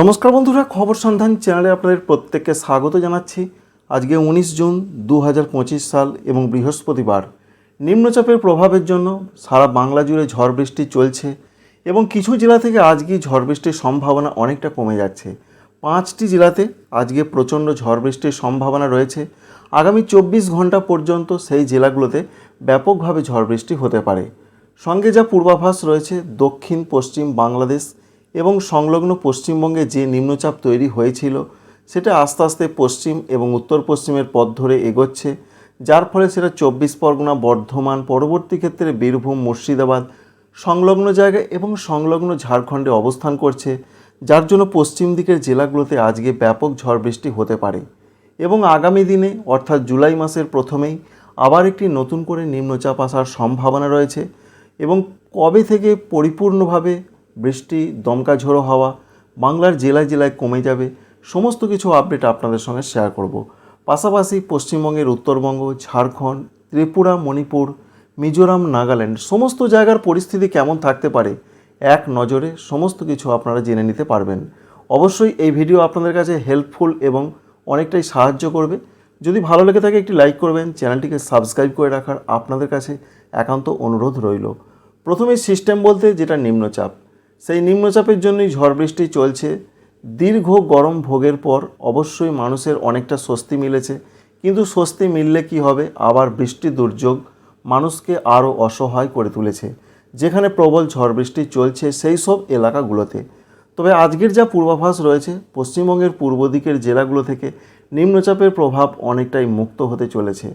নমস্কার বন্ধুরা, খবর সন্ধান চ্যানেলে আপনাদের প্রত্যেককে স্বাগত জানাচ্ছি। আজকে উনিশ জুন দু হাজার পঁচিশ সাল এবং বৃহস্পতিবার। নিম্নচাপের প্রভাবের জন্য সারা বাংলা জুড়ে ঝড় বৃষ্টি চলছে এবং কিছু জেলা থেকে আজকে ঝড় বৃষ্টির সম্ভাবনা অনেকটা কমে যাচ্ছে। পাঁচটি জেলাতে আজকে প্রচণ্ড ঝড় বৃষ্টির সম্ভাবনা রয়েছে। আগামী চব্বিশ ঘণ্টা পর্যন্ত সেই জেলাগুলোতে ব্যাপকভাবে ঝড় বৃষ্টি হতে পারে। সঙ্গে যা পূর্বাভাস রয়েছে দক্ষিণ পশ্চিম বাংলাদেশ এবং সংলগ্ন পশ্চিমবঙ্গে যে নিম্নচাপ তৈরি হয়েছিল, সেটা আস্তে আস্তে পশ্চিম এবং উত্তর পশ্চিমের পথ ধরে এগোচ্ছে, যার ফলে সেটা চব্বিশ পরগনা, বর্ধমান, পরবর্তী ক্ষেত্রে বীরভূম, মুর্শিদাবাদ সংলগ্ন জায়গায় এবং সংলগ্ন ঝাড়খণ্ডে অবস্থান করছে, যার জন্য পশ্চিম দিকের জেলাগুলোতে আজকে ব্যাপক ঝড় বৃষ্টি হতে পারে। এবং আগামী দিনে, অর্থাৎ জুলাই মাসের প্রথমেই, আবার একটি নতুন করে নিম্নচাপ আসার সম্ভাবনা রয়েছে এবং কবে থেকে পরিপূর্ণভাবে বৃষ্টি, দমকা ঝোড়ো হাওয়া, বাংলার জেলায় জেলায় কমে যাবে, সমস্ত কিছু আপডেট আপনাদের সঙ্গে শেয়ার করব। পাশাপাশি পশ্চিমবঙ্গের উত্তরবঙ্গ, ঝাড়খণ্ড, ত্রিপুরা, মণিপুর, মিজোরাম, নাগাল্যান্ড সমস্ত জায়গার পরিস্থিতি কেমন থাকতে পারে, এক নজরে সমস্ত কিছু আপনারা জেনে নিতে পারবেন। অবশ্যই এই ভিডিও আপনাদের কাছে হেল্পফুল এবং অনেকটাই সাহায্য করবে। যদি ভালো লেগে থাকে একটি লাইক করবেন, চ্যানেলটিকে সাবস্ক্রাইব করে রাখার আপনাদের কাছে একান্ত অনুরোধ রইল। প্রথমে সিস্টেম বলতে যেটা নিম্নচাপ সেই নিম্নচাপের জন্যই ঝড় বৃষ্টি চলছে। দীর্ঘ গরম ভোগের পর অবশ্যই মানুষের অনেকটা স্বস্তি মিলেছে। কিন্তু স্বস্তি মিললে কি হবে? আবার বৃষ্টি দুর্যোগ মানুষকে আরও অসহায় করে তুলেছে। যেখানে প্রবল ঝড় বৃষ্টি চলছে সেই সব এলাকাগুলোতে। তবে আজকের যা পূর্বাভাস রয়েছে, পশ্চিমবঙ্গের পূর্ব দিকের জেলাগুলো থেকে নিম্নচাপের প্রভাব অনেকটাই মুক্ত হতে চলেছে।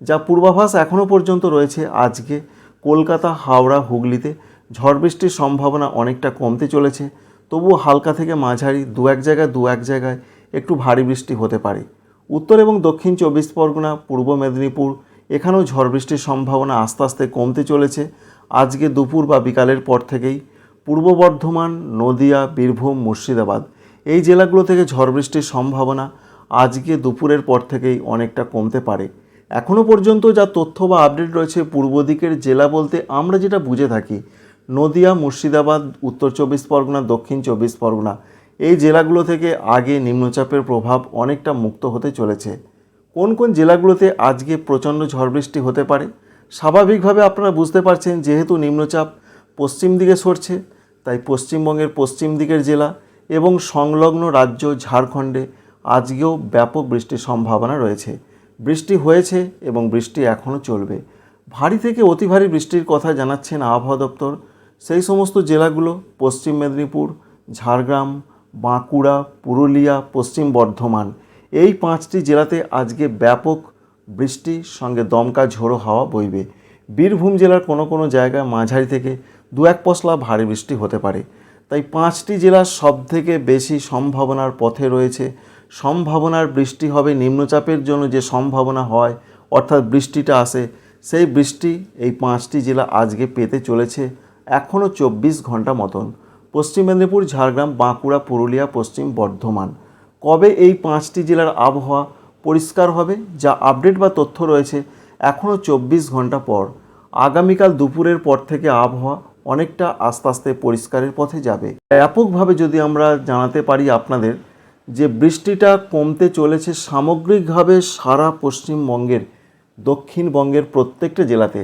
যা পূর্বাভাস এখনও পর্যন্ত রয়েছে আজকে কলকাতা, হাওড়া, হুগলিতে। ঝড় বৃষ্টির সম্ভাবনা অনেকটা কমতে চলেছে, তবুও হালকা থেকে মাঝারি দু এক জায়গায় দু এক জায়গায় একটু ভারী বৃষ্টি হতে পারে। উত্তর এবং দক্ষিণ চব্বিশ পরগনা, পূর্ব মেদিনীপুর, এখানেও ঝড় বৃষ্টির সম্ভাবনা আস্তে আস্তে কমতে চলেছে। আজকে দুপুর বা বিকালের পর থেকেই পূর্ব বর্ধমান, নদিয়া, বীরভূম, মুর্শিদাবাদ এই জেলাগুলো থেকে ঝড় বৃষ্টির সম্ভাবনা আজকে দুপুরের পর থেকেই অনেকটা কমতে পারে। এখনও পর্যন্ত যা তথ্য বা আপডেট রয়েছে পূর্ব দিকের জেলা বলতে আমরা যেটা বুঝে থাকি নদিয়া, মুর্শিদাবাদ, উত্তর চব্বিশ পরগনা, দক্ষিণ চব্বিশ পরগনা। এই জেলাগুলো থেকে আগে নিম্নচাপের প্রভাব অনেকটা মুক্ত হতে চলেছে। কোন কোন জেলাগুলোতে আজকে প্রচণ্ড ঝড় বৃষ্টি হতে পারে? স্বাভাবিকভাবে আপনারা বুঝতে পারছেন, যেহেতু নিম্নচাপ পশ্চিম দিকে সরছে, তাই পশ্চিমবঙ্গের পশ্চিম দিকের জেলা এবং সংলগ্ন রাজ্য ঝাড়খণ্ডে আজকেও ব্যাপক বৃষ্টির সম্ভাবনা রয়েছে। বৃষ্টি হয়েছে এবং বৃষ্টি এখনও চলবে। ভারী থেকে অতি ভারী বৃষ্টির কথা জানাচ্ছেন আবহাওয়া দপ্তর সেই সমস্ত জেলাগুলো, পশ্চিম মেদিনীপুর, ঝাড়গ্রাম, বাঁকুড়া, পুরুলিয়া, পশ্চিম বর্ধমান, এই পাঁচটি জেলাতে আজকে ব্যাপক বৃষ্টির সঙ্গে দমকা ঝোড়ো হাওয়া বইবে। বীরভূম জেলার কোনো কোনো জায়গায় মাঝারি থেকে দু এক পশলা ভারী বৃষ্টি হতে পারে। তাই পাঁচটি জেলার সবথেকে বেশি সম্ভাবনার পথে রয়েছে। সম্ভাবনার বৃষ্টি হবে নিম্নচাপের জন্য যে সম্ভাবনা হয়, অর্থাৎ বৃষ্টিটা আসে, সেই বৃষ্টি এই পাঁচটি জেলা আজকে পেতে চলেছে। এখনও চব্বিশ ঘণ্টা মতন। পশ্চিম মেদিনীপুর, ঝাড়গ্রাম, বাঁকুড়া, পুরুলিয়া, পশ্চিম বর্ধমান। কবে এই পাঁচটি জেলার আবহাওয়া পরিষ্কার হবে, যা আপডেট বা তথ্য রয়েছে, এখনও চব্বিশ ঘণ্টা পর। আগামীকাল দুপুরের পর থেকে আবহাওয়া অনেকটা আস্তে আস্তে পরিষ্কারের পথে যাবে। ব্যাপকভাবে যদি আমরা জানাতে পারি আপনাদের যে বৃষ্টিটা কমতে চলেছে সামগ্রিকভাবে সারা পশ্চিমবঙ্গের, দক্ষিণবঙ্গের প্রত্যেকটা জেলাতে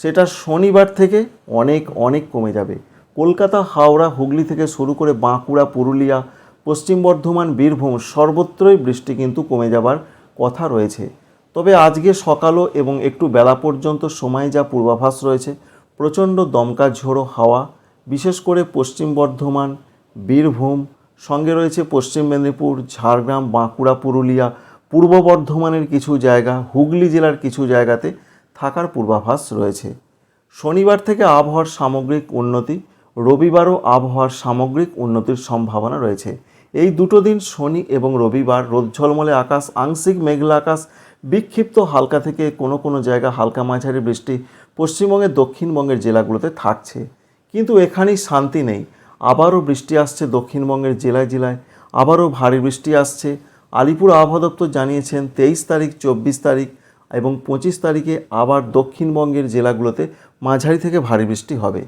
সেটা শনিবার থেকে অনেক অনেক কমে যাবে। কলকাতা, হাওড়া, হুগলি থেকে শুরু করে বাঁকুড়া, পুরুলিয়া, পশ্চিম বর্ধমান, বীরভূম সর্বত্রই বৃষ্টি কিন্তু কমে যাবার কথা রয়েছে। তবে আজকে সকালও এবং একটু বেলা পর্যন্ত সময় যা পূর্বাভাস রয়েছে, প্রচণ্ড দমকা ঝোড়ো হাওয়া, বিশেষ করে পশ্চিম বর্ধমান, বীরভূম, সঙ্গে রয়েছে পশ্চিম মেদিনীপুর, ঝাড়গ্রাম, বাঁকুড়া, পুরুলিয়া, পূর্ব বর্ধমানের কিছু জায়গা, হুগলি জেলার কিছু জায়গাতে থাকার পূর্বাভাস রয়েছে। শনিবার থেকে আবহাওয়ার সামগ্রিক উন্নতি, রবিবারও আবহাওয়ার সামগ্রিক উন্নতির সম্ভাবনা রয়েছে। এই দুটো দিন শনি এবং রবিবার রোদ ঝলমলে আকাশ, আংশিক মেঘলা আকাশ, বিক্ষিপ্ত হালকা থেকে কোনো কোনো জায়গা হালকা মাঝারি বৃষ্টি পশ্চিমবঙ্গের দক্ষিণবঙ্গের জেলাগুলোতে থাকছে। কিন্তু এখানেই শান্তি নেই। আবারও বৃষ্টি আসছে দক্ষিণবঙ্গের জেলায় জেলায়। আবারও ভারী বৃষ্টি আসছে। আলিপুর আবহাওয়া দপ্তর জানিয়েছেন, তেইশ তারিখ, চব্বিশ তারিখ এবং পঁচিশ তারিখে আবার দক্ষিণবঙ্গের জেলাগুলোতে মাঝারি থেকে ভারী বৃষ্টি হবে।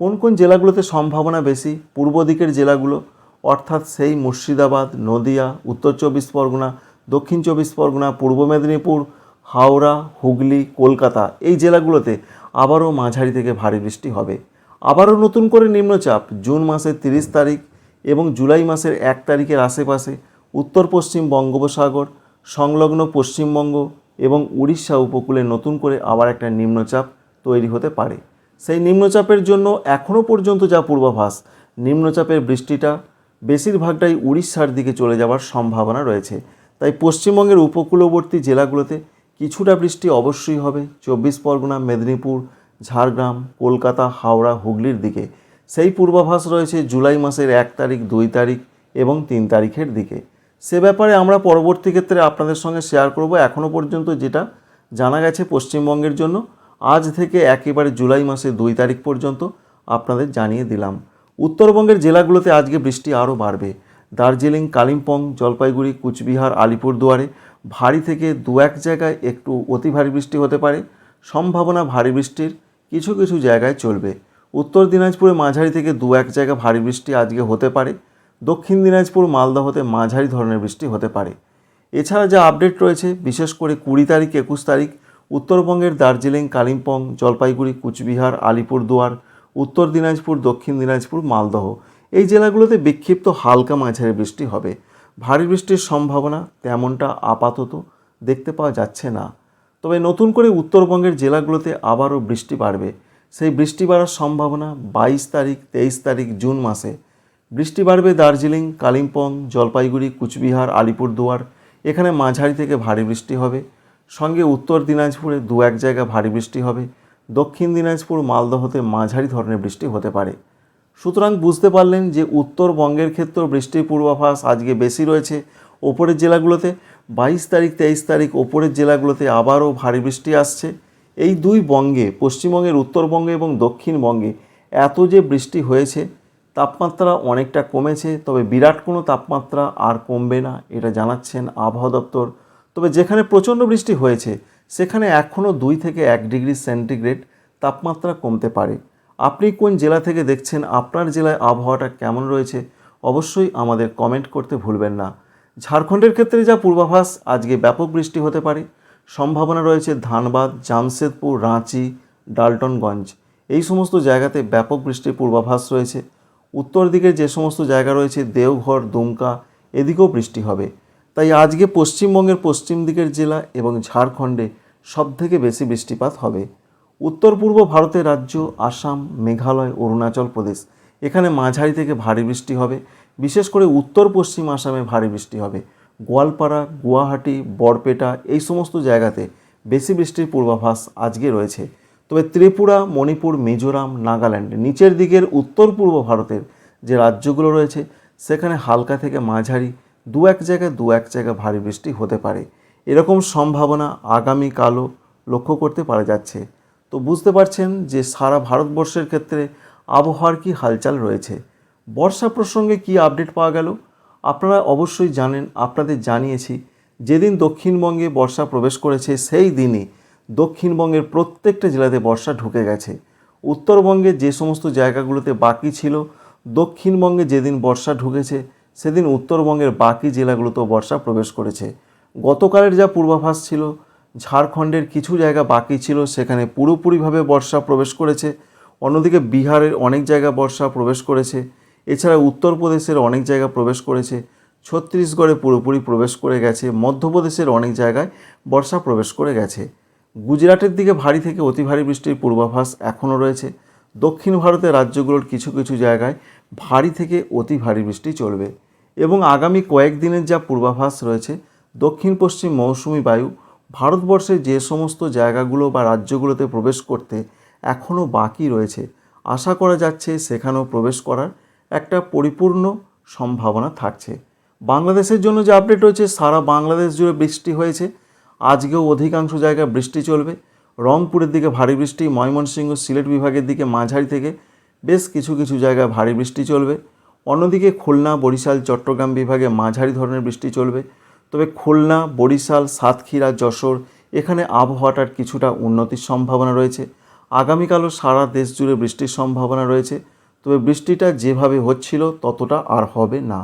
কোন কোন জেলাগুলোতে সম্ভাবনা বেশি? পূর্ব দিকের জেলাগুলো, অর্থাৎ সেই মুর্শিদাবাদ, নদিয়া, উত্তর চব্বিশ পরগনা, দক্ষিণ চব্বিশ পরগনা, পূর্ব মেদিনীপুর, হাওড়া, হুগলি, কলকাতা এই জেলাগুলোতে আবারও মাঝারি থেকে ভারী বৃষ্টি হবে। আবারও নতুন করে নিম্নচাপ, জুন মাসের তিরিশ তারিখ এবং জুলাই মাসের এক তারিখের আশেপাশে উত্তর পশ্চিম বঙ্গোপসাগর, সংলগ্ন পশ্চিমবঙ্গ এবং উড়িষ্যা উপকূলে নতুন করে আবার একটা নিম্নচাপ তৈরি হতে পারে। সেই নিম্নচাপের জন্য এখনও পর্যন্ত যা পূর্বাভাস, নিম্নচাপের বৃষ্টিটা বেশিরভাগটাই উড়িষ্যার দিকে চলে যাওয়ার সম্ভাবনা রয়েছে। তাই পশ্চিমবঙ্গের উপকূলবর্তী জেলাগুলোতে কিছুটা বৃষ্টি অবশ্যই হবে। চব্বিশ পরগনা, মেদিনীপুর, ঝাড়গ্রাম, কলকাতা, হাওড়া, হুগলির দিকে। সেই পূর্বাভাস রয়েছে জুলাই মাসের এক তারিখ, দুই তারিখ এবং তিন তারিখের দিকে। সে ব্যাপারে আমরা পরবর্তী ক্ষেত্রে আপনাদের সঙ্গে শেয়ার করব। এখনও পর্যন্ত যেটা জানা গেছে পশ্চিমবঙ্গের জন্য, আজ থেকে একেবারে জুলাই মাসের দুই তারিখ পর্যন্ত আপনাদের জানিয়ে দিলাম। উত্তরবঙ্গের জেলাগুলোতে আজকে বৃষ্টি আরও বাড়বে। দার্জিলিং, কালিম্পং, জলপাইগুড়ি, কুচবিহার, আলিপুরদুয়ারে ভারী থেকে দু এক জায়গায় একটু অতি ভারী বৃষ্টি হতে পারে। সম্ভাবনা ভারী বৃষ্টির কিছু কিছু জায়গায় চলবে। উত্তর দিনাজপুরে মাঝারি থেকে দু এক জায়গা ভারী বৃষ্টি আজকে হতে পারে। দক্ষিণ দিনাজপুর মালদহতে মাঝারি ধরনের বৃষ্টি হতে পারে। এছাড়া যা আপডেট রয়েছে, বিশেষ করে কুড়ি তারিখ, একুশ তারিখ, উত্তরবঙ্গের দার্জিলিং, কালিম্পং, জলপাইগুড়ি, কুচবিহার, আলিপুরদুয়ার, উত্তর দিনাজপুর, দক্ষিণ দিনাজপুর, মালদহ এই জেলাগুলোতে বিক্ষিপ্ত হালকা মাঝারি বৃষ্টি হবে। ভারী বৃষ্টির সম্ভাবনা তেমনটা আপাতত দেখতে পাওয়া যাচ্ছে না। তবে নতুন করে উত্তরবঙ্গের জেলাগুলোতে আবারও বৃষ্টি বাড়বে। সেই বৃষ্টি বাড়ার সম্ভাবনা বাইশ তারিখ, তেইশ তারিখ, জুন মাসে বৃষ্টি বাড়বে দার্জিলিং, কালিম্পং, জলপাইগুড়ি, কুচবিহার, আলিপুরদুয়ার। এখানে মাঝারি থেকে ভারী বৃষ্টি হবে। সঙ্গে উত্তর দিনাজপুরে দু এক জায়গা ভারী বৃষ্টি হবে। দক্ষিণ দিনাজপুর, মালদহতে মাঝারি ধরনের বৃষ্টি হতে পারে। সুতরাং বুঝতে পারলেন যে উত্তরবঙ্গের ক্ষেত্রেও বৃষ্টির পূর্বাভাস আজকে বেশি রয়েছে ওপরের জেলাগুলোতে। বাইশ তারিখ, তেইশ তারিখ ওপরের জেলাগুলোতে আবারও ভারী বৃষ্টি আসছে। এই দুই বঙ্গে, পশ্চিমবঙ্গের উত্তরবঙ্গে এবং দক্ষিণবঙ্গে এত যে বৃষ্টি হয়েছে তাপমাত্রা অনেকটা কমেছে, তবে বিরাট কোনো তাপমাত্রা আর কমবে না, এটা জানাচ্ছেন আবহাওয়া দপ্তর। তবে যেখানে প্রচণ্ড বৃষ্টি হয়েছে, সেখানে এখনও দুই থেকে এক ডিগ্রি সেন্টিগ্রেড তাপমাত্রা কমতে পারে। আপনি কোন জেলা থেকে দেখছেন, আপনার জেলায় আবহাওয়াটা কেমন রয়েছে, অবশ্যই আমাদের কমেন্ট করতে ভুলবেন না। ঝাড়খণ্ডের ক্ষেত্রে যা পূর্বাভাস, আজকে ব্যাপক বৃষ্টি হতে পারে। সম্ভাবনা রয়েছে ধানবাদ, জামশেদপুর, রাঁচি, ডালটনগঞ্জ। এই সমস্ত জায়গাতে ব্যাপক বৃষ্টির পূর্বাভাস রয়েছে। উত্তর দিকে যে সমস্ত জায়গা রয়েছে, দেওঘর, দুমকা, এদিকেও বৃষ্টি হবে। তাই আজকে পশ্চিমবঙ্গের পশ্চিম দিকের জেলা এবং ঝাড়খণ্ডে সবথেকে বেশি বৃষ্টিপাত হবে। উত্তর পূর্ব ভারতের রাজ্য, আসাম, মেঘালয়, অরুণাচল প্রদেশ, এখানে মাঝারি থেকে ভারী বৃষ্টি হবে। বিশেষ করে উত্তর পশ্চিম আসামে ভারী বৃষ্টি হবে। গোয়ালপাড়া, গুয়াহাটি, বরপেটা এই সমস্ত জায়গাতে বেশি বৃষ্টির পূর্বাভাস আজকে রয়েছে। তবে ত্রিপুরা, মণিপুর, মিজোরাম, নাগাল্যান্ড, নিচের দিকের উত্তর পূর্ব ভারতের যে রাজ্যগুলো রয়েছে, সেখানে হালকা থেকে মাঝারি দু এক জায়গায় দু এক জায়গায় ভারী বৃষ্টি হতে পারে। এরকম সম্ভাবনা আগামীকালও লক্ষ্য করতে পারা যাচ্ছে। তো বুঝতে পারছেন যে সারা ভারতবর্ষের ক্ষেত্রে আবহাওয়ার কী হালচাল রয়েছে। বর্ষা প্রসঙ্গে কী আপডেট পাওয়া গেল? আপনারা অবশ্যই জানেন, আপনাদের জানিয়েছি, যেদিন দক্ষিণবঙ্গে বর্ষা প্রবেশ করেছে, সেই দিনই দক্ষিণবঙ্গের প্রত্যেকটা জেলাতে বর্ষা ঢুকে গেছে। উত্তরবঙ্গে যে সমস্ত জায়গাগুলোতে বাকি ছিল, দক্ষিণবঙ্গে যেদিন বর্ষা ঢুকেছে, সেদিন উত্তরবঙ্গের বাকি জেলাগুলোতেও বর্ষা প্রবেশ করেছে। গতকালের যা পূর্বাভাস ছিল, ঝাড়খণ্ডের কিছু জায়গা বাকি ছিল, সেখানে পুরোপুরিভাবে বর্ষা প্রবেশ করেছে। অন্যদিকে বিহারের অনেক জায়গা বর্ষা প্রবেশ করেছে। এছাড়া উত্তরপ্রদেশের অনেক জায়গা প্রবেশ করেছে। ছত্তিশগড়ে পুরোপুরি প্রবেশ করে গেছে। মধ্যপ্রদেশের অনেক জায়গায় বর্ষা প্রবেশ করে গেছে। গুজরাটের দিকে ভারী থেকে অতি ভারী বৃষ্টির পূর্বাভাস এখনও রয়েছে। দক্ষিণ ভারতের রাজ্যগুলোর কিছু কিছু জায়গায় ভারী থেকে অতি ভারী বৃষ্টি চলবে এবং আগামী কয়েকদিনের যা পূর্বাভাস রয়েছে, দক্ষিণ পশ্চিম মৌসুমি বায়ু ভারতবর্ষে যে সমস্ত জায়গাগুলো বা রাজ্যগুলোতে প্রবেশ করতে এখনও বাকি রয়েছে, আশা করা যাচ্ছে সেখানেও প্রবেশ করার একটা পরিপূর্ণ সম্ভাবনা থাকছে। বাংলাদেশের জন্য যে আপডেট রয়েছে, সারা বাংলাদেশ জুড়ে বৃষ্টি হয়েছে। আজকেও অধিকাংশ জায়গায় বৃষ্টি চলবে। রংপুরের দিকে ভারী বৃষ্টি, ময়মনসিংহ সিলেট বিভাগের দিকে মাঝারি থেকে বেশ কিছু কিছু জায়গায় ভারী বৃষ্টি চলবে। অন্যদিকে খুলনা, বরিশাল, চট্টগ্রাম বিভাগে মাঝারি ধরনের বৃষ্টি চলবে। তবে খুলনা, বরিশাল, সাতক্ষীরা, যশোর এখানে আবহাওয়াটার কিছুটা উন্নতির সম্ভাবনা রয়েছে। আগামীকালও সারা দেশ জুড়ে বৃষ্টির সম্ভাবনা রয়েছে। তবে বৃষ্টিটা যেভাবে হচ্ছিল ততটা আর হবে না।